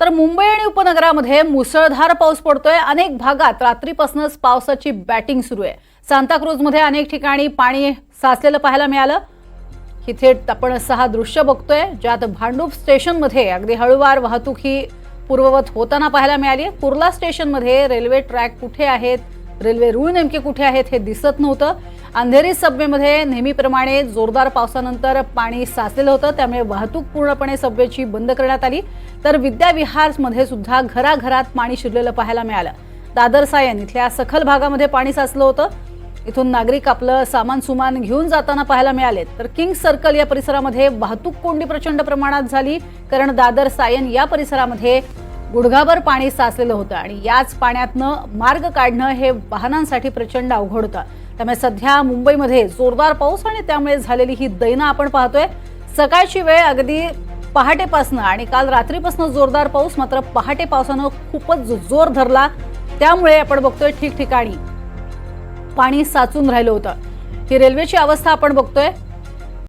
तर मुंबई आणि उपनगरामध्ये मुसळधार पाऊस पडतोय. अनेक भागात रात्रीपासूनच पावसाची बॅटिंग सुरू आहे. सांताक्रूजमध्ये अनेक ठिकाणी पाणी साचलेलं पाहायला मिळालं. इथे आपण सहा दृश्य बघतोय. ज्यात भांडूप स्टेशनमध्ये अगदी हळूवार वाहतूक ही पूर्ववत होताना पाहायला मिळाली. कुर्ला स्टेशनमध्ये रेल्वे ट्रॅक कुठे आहेत? रेल्वे रूळ नेमके कुठे आहेत हे दिसत नव्हतं. अंधेरी सबवेमध्ये नेहमीप्रमाणे जोरदार पावसानंतर पाणी साचलेलं होतं. त्यामुळे वाहतूक पूर्णपणे सबवेची बंद करण्यात आली. तर विद्याविहारमध्ये सुद्धा घराघरात पाणी शिरलेलं पाहायला मिळालं. दादर सायन इथल्या सखल भागामध्ये पाणी साचलं होतं. इथून नागरिक आपलं सामान सुमान घेऊन जाताना पाहायला मिळाले. तर किंग सर्कल या परिसरामध्ये वाहतूक कोंडी प्रचंड प्रमाणात झाली. कारण दादर सायन या परिसरामध्ये गुडघाभर पाणी साचलेलं होतं आणि याच पाण्यातनं मार्ग काढणं हे वाहनांसाठी प्रचंड अवघड होतं. त्यामुळे सध्या मुंबईमध्ये जोरदार पाऊस आणि त्यामुळे झालेली ही दैना आपण पाहतोय. सकाळची वेळ अगदी पहाटेपासनं आणि काल रात्रीपासून जोरदार पाऊस मात्र पहाटे पावसानं खूपच जोर धरला. त्यामुळे आपण बघतोय ठिकठिकाणी पाणी साचून राहिलं होतं. ही रेल्वेची अवस्था आपण बघतोय.